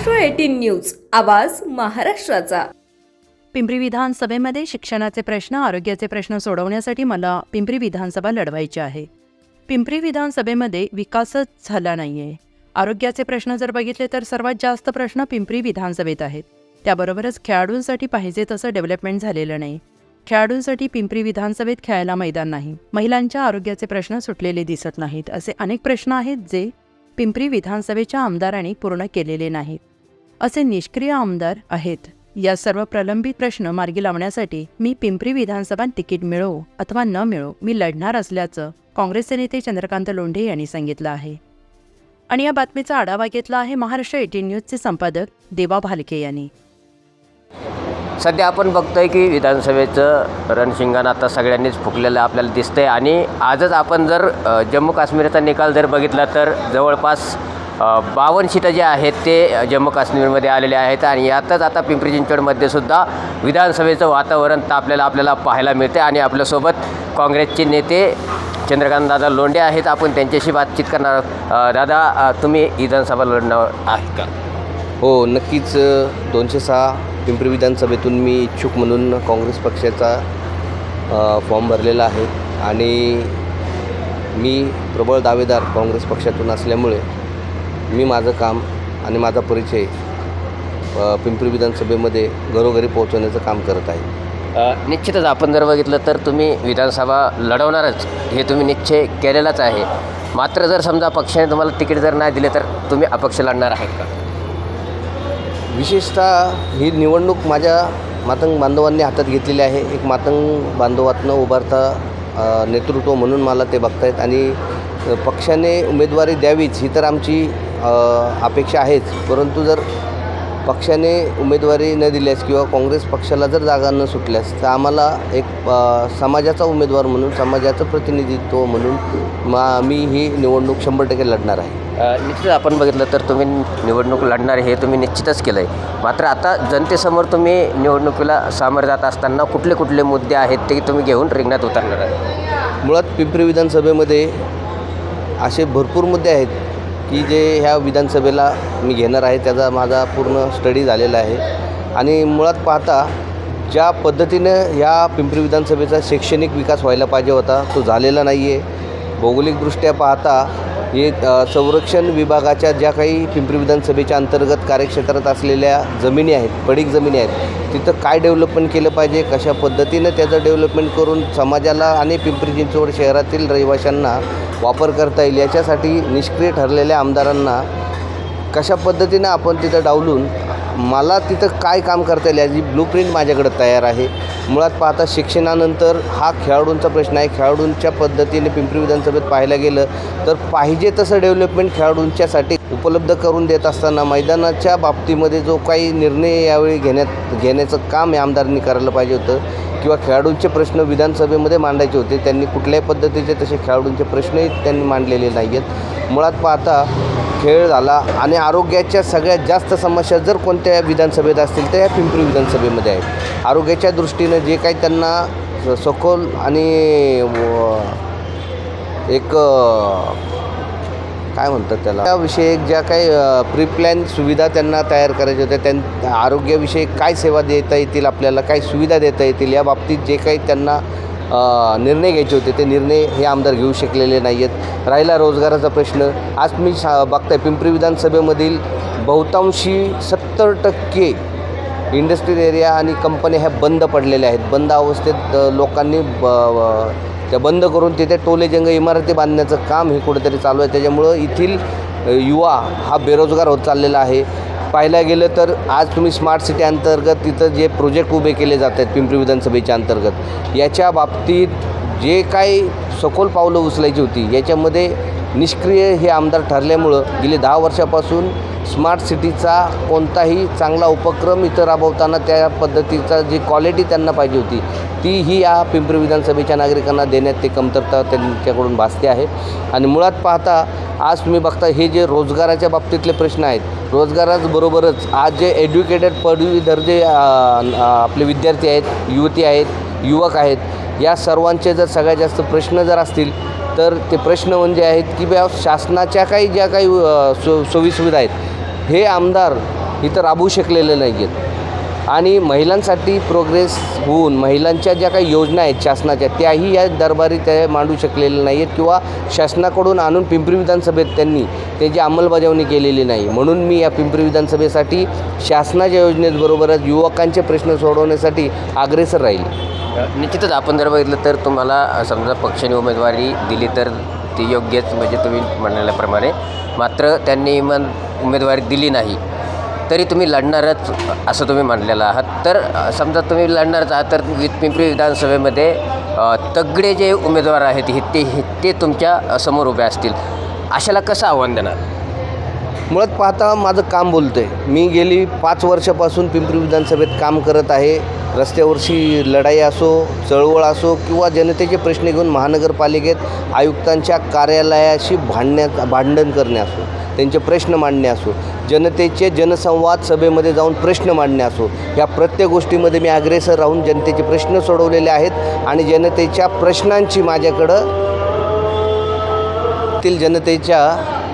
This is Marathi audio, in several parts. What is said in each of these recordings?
न्यूज आवाज महाराष्ट्राचा. पिंपरी विधानसभेमध्ये शिक्षणाचे प्रश्न आरोग्याचे प्रश्न सोडवण्यासाठी मला पिंपरी विधानसभा लढवायची आहे. पिंपरी विधानसभेमध्ये विकासच झाला नाही आहे आरोग्याचे प्रश्न जर बघितले तर सर्वात जास्त प्रश्न पिंपरी विधानसभेत आहेत. त्याबरोबरच खेळाडूंसाठी पाहिजे तसं डेव्हलपमेंट झालेलं नाही. खेळाडूंसाठी पिंपरी विधानसभेत खेळायला मैदान नाही. महिलांच्या आरोग्याचे प्रश्न सुटलेले दिसत नाहीत असे अनेक प्रश्न आहेत जे पिंपरी विधानसभेच्या आमदारांनी पूर्ण केलेले नाहीत. असे निष्क्रिय आमदार आहेत. या सर्व प्रलंबित प्रश्न मार्गी लावण्यासाठी मी पिंपरी विधानसभा तिकीट मिळो अथवा न मिळो मी लढणार असल्याचं काँग्रेसचे नेते चंद्रकांत लोंढे यांनी सांगितलं आहे. आणि या बातमीचा आढावा घेतला आहे महाराष्ट्र एटीन न्यूजचे संपादक देवा भालके यांनी. सध्या आपण बघतोय की विधानसभेचं रणशिंगण आता सगळ्यांनीच फुकलेलं आपल्याला दिसतंय. आणि आजच आपण जर जम्मू काश्मीरचा निकाल जर बघितला तर जवळपास बावन्न सीटं जे आहेत ते जम्मू काश्मीरमध्ये आलेले आहेत. आणि यातच आता पिंपरी चिंचवडमध्ये सुद्धा विधानसभेचं वातावरण तापलेलं आपल्याला पाहायला मिळते आणि आपल्यासोबत काँग्रेसचे नेते चंद्रकांत दादा लोंढे आहेत. आपण त्यांच्याशी बातचीत करणार दादा तुम्ही विधानसभा लढणार आहेत का? हो नक्कीच दोनशे सहा पिंपरी विधानसभेतून मी इच्छुक म्हणून काँग्रेस पक्षाचा फॉर्म भरलेला आहे आणि मी प्रबळ दावेदार काँग्रेस पक्षातून असल्यामुळे मी माझं काम आणि माझा परिचय पिंपरी विधानसभेमध्ये घरोघरी पोहोचवण्याचं काम करत आहे. निश्चितच आपण जर बघितलं तर तुम्ही विधानसभा लढवणारच हे तुम्ही निश्चय केलेलाच आहे. मात्र जर समजा पक्षाने तुम्हाला तिकीट जर नाही दिले तर तुम्ही अपक्ष लढणार आहे का? विशेषतः ही निवडणूक माझ्या मातंग बांधवांनी हातात घेतलेली आहे. एक मातंग बांधवातनं उभारता नेतृत्व म्हणून मला ते बघतायत आणि पक्षाने उमेदवारी द्यावीच ही तर आमची अपेक्षा आहेच. परंतु जर पक्षाने उमेदवारी न दिल्यास किंवा काँग्रेस पक्षाला जर जागा न सुटल्यास तर आम्हाला एक समाजाचा उमेदवार म्हणून समाजाचं प्रतिनिधित्व म्हणून मा मी ही निवडणूक शंभर टक्के लढणार आहे. निश्चित आपण बघितलं तर तुम्ही निवडणूक लढणार हे तुम्ही निश्चितच केलं आहे मात्र आता जनतेसमोर तुम्ही निवडणुकीला सामोरे जात असताना कुठले कुठले मुद्दे आहेत ते तुम्ही घेऊन रिंगणात उतरणार आहे मुळात पिंपरी विधानसभेमध्ये असे भरपूर मुद्दे आहेत. की जे ह्या विधानसभेला मी घेणार आहे त्याचा माझा पूर्ण स्टडी झालेला आहे. आणि मुळात पाहता ज्या पद्धतीनं ह्या पिंपरी विधानसभेचा शैक्षणिक विकास व्हायला पाहिजे होता तो झालेला नाही आहे भौगोलिकदृष्ट्या पाहता हे संरक्षण विभागाच्या ज्या काही पिंपरी विधानसभेच्या अंतर्गत कार्यक्षेत्रात असलेल्या जमिनी आहेत पडीक जमिनी आहेत तिथं काय डेव्हलपमेंट केलं पाहिजे कशा पद्धतीनं त्याचं डेव्हलपमेंट करून समाजाला आणि पिंपरी चिंचवड शहरातील रहिवाशांना वापर करता येईल याच्यासाठी निष्क्रिय ठरलेल्या आमदारांना कशा पद्धतीनं आपण तिथं डावलून मला तिथं काय काम करता येईल याची ब्लू प्रिंट माझ्याकडे तयार आहे. मुळात पाहता शिक्षणानंतर हा खेळाडूंचा प्रश्न आहे. खेळाडूंच्या पद्धतीने पिंपरी विधानसभेत पाहायला गेलं तर पाहिजे तसं डेव्हलपमेंट खेळाडूंच्यासाठी उपलब्ध करून देत असताना मैदानाच्या बाबतीमध्ये जो काही निर्णय यावेळी घेण्यात घेण्याचं काम आमदारांनी करायला पाहिजे होतं. किंवा खेळाडूंचे प्रश्न विधानसभेमध्ये मांडायचे होते त्यांनी कुठल्याही पद्धतीचे तसे खेळाडूंचे प्रश्नही त्यांनी मांडलेले नाही आहेत मुळात पाहता खेळ झाला आणि आरोग्याच्या सगळ्यात जास्त समस्या जर कोणत्या विधानसभेत असतील तर या पिंपरी विधानसभेमध्ये आहेत. आरोग्याच्या दृष्टीनं जे काही त्यांना सखोल आणि एक काय म्हणतात त्याला? त्याविषयी ज्या काही प्री प्लॅन सुविधा त्यांना तयार करायच्या होत्या त्यां आरोग्याविषयी काय सेवा देता येतील आपल्याला काय सुविधा देता येतील या बाबतीत जे काही त्यांना निर्णय घ्यायचे होते ते निर्णय हे आमदार घेऊ शकलेले नाही आहेत राहिला रोजगाराचा प्रश्न. आज मी सा बघताय पिंपरी विधानसभेमधील बहुतांशी सत्तर टक्के इंडस्ट्रियल एरिया आणि कंपन्या ह्या बंद पडलेल्या आहेत. बंद अवस्थेत लोकांनी ब- त्या बंद करून तिथे टोलेजंग इमारती बांधण्याचं काम हे कुठेतरी चालू आहे. त्याच्यामुळं येथील युवा हा बेरोजगार होत चाललेला आहे. पाहायला गेलं तर आज तुम्ही स्मार्ट सिटी अंतर्गत तिथं जे प्रोजेक्ट उभे केले जात आहेत पिंपरी विधानसभेच्या अंतर्गत याच्या बाबतीत जे काही सखोल पावलं उचलायची होती याच्यामध्ये निष्क्रिय हे आमदार ठरल्यामुळं गेले दहा वर्षापासून स्मार्ट सिटीचा कोणताही चांगला उपक्रम इथं राबवताना त्या पद्धतीचा जी क्वालिटी त्यांना पाहिजे होती ती ही या पिंपरी विधानसभेच्या नागरिकांना देण्यात ते कमतरता त्यांच्याकडून भासते आहे. आणि मुळात पाहता आज तुम्ही बघता हे जे रोजगाराच्या बाबतीतले प्रश्न आहेत रोजगाराबरोबरच आज जे एज्युकेटेड पदवीधर जे आपले विद्यार्थी आहेत युवती आहेत युवक आहेत या सर्वांचे जर सगळ्यात जास्त प्रश्न जर असतील तर ते प्रश्न म्हणजे आहेत की बा शासनाच्या काही ज्या काही सो सोयीसुविधा आहेत हे आमदार इथं राबवू शकलेले नाही आहेत आणि महिलांसाठी प्रोग्रेस होऊन महिलांच्या ज्या काही योजना आहेत शासनाच्या त्याही या दरबारी त्या मांडू शकलेल्या नाही आहेत किंवा शासनाकडून आणून पिंपरी विधानसभेत त्यांनी त्याची अंमलबजावणी केलेली नाही. म्हणून मी या पिंपरी विधानसभेसाठी शासनाच्या योजनेबरोबरच युवकांचे प्रश्न सोडवण्यासाठी अग्रेसर राहील. निश्चितच आपण जर बघितलं तर तुम्हाला समजा पक्षाने उमेदवारी दिली तर ती योग्यच म्हणजे तुम्ही म्हणलेल्याप्रमाणे मात्र त्यांनी इमान उमेदवारी दिली नाही तरी तुम्ही लढणारच असं तुम्ही म्हणलेलं आहात. तर समजा तुम्ही लढणारच आहात तर पिंपरी विधानसभेमध्ये तगडे जे उमेदवार आहेत हे ते हे- ते तुमच्यासमोर उभे असतील. अशाला कसं आव्हान देणार? मुळात पाहता माझं काम बोलतं आहे मी गेली पाच वर्षापासून पिंपरी विधानसभेत काम करत आहे. रस्त्यावरची लढाई असो चळवळ असो किंवा जनतेचे प्रश्न घेऊन महानगरपालिकेत आयुक्तांच्या कार्यालयाशी भांडण्यात भांडण करणे असो त्यांचे प्रश्न मांडणे असो जनतेचे जनसंवाद सभेमध्ये जाऊन प्रश्न मांडणे असो या प्रत्येक गोष्टीमध्ये मी अग्रेसर राहून जनतेचे प्रश्न सोडवलेले आहेत आणि जनतेच्या प्रश्नांची माझ्याकडं तील जनतेच्या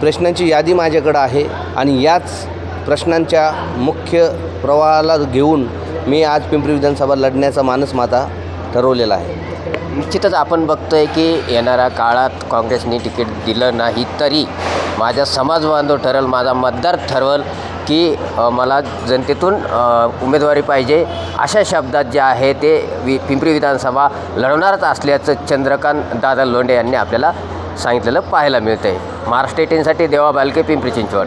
प्रश्नांची यादी माझ्याकडं आहे आणि याच प्रश्नांच्या मुख्य प्रवाहाला घेऊन मी आज पिंपरी विधानसभा लढण्याचा मानस माझा ठरवलेला आहे. निश्चितच आपण बघतोय की येणाऱ्या काळात काँग्रेसने तिकीट दिलं नाही तरी माझा समाज बांधव ठरल माझा मतदार ठरवल की मला जनतेतून उमेदवारी पाहिजे अशा शब्दात जे आहे ते वि पिंपरी विधानसभा लढवणारच असल्याचं चंद्रकांत दादा लोंढे यांनी आपल्याला सांगितलेलं पाहायला मिळतं आहे महाराष्ट्र एटीनसाठी देवा बालके पिंपरी चिंचवड.